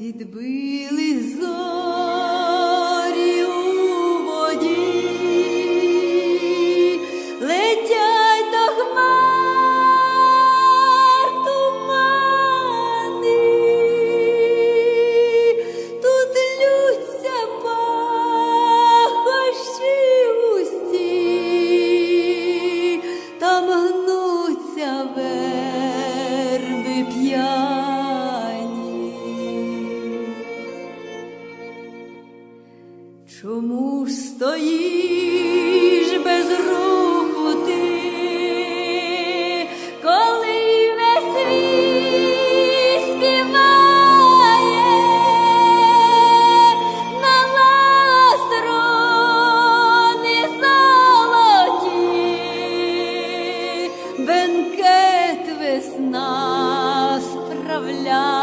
відбили зорі Чому стоїш без руху ти, коли весь світ співає на ластрони золоті, бенкет весна справляє?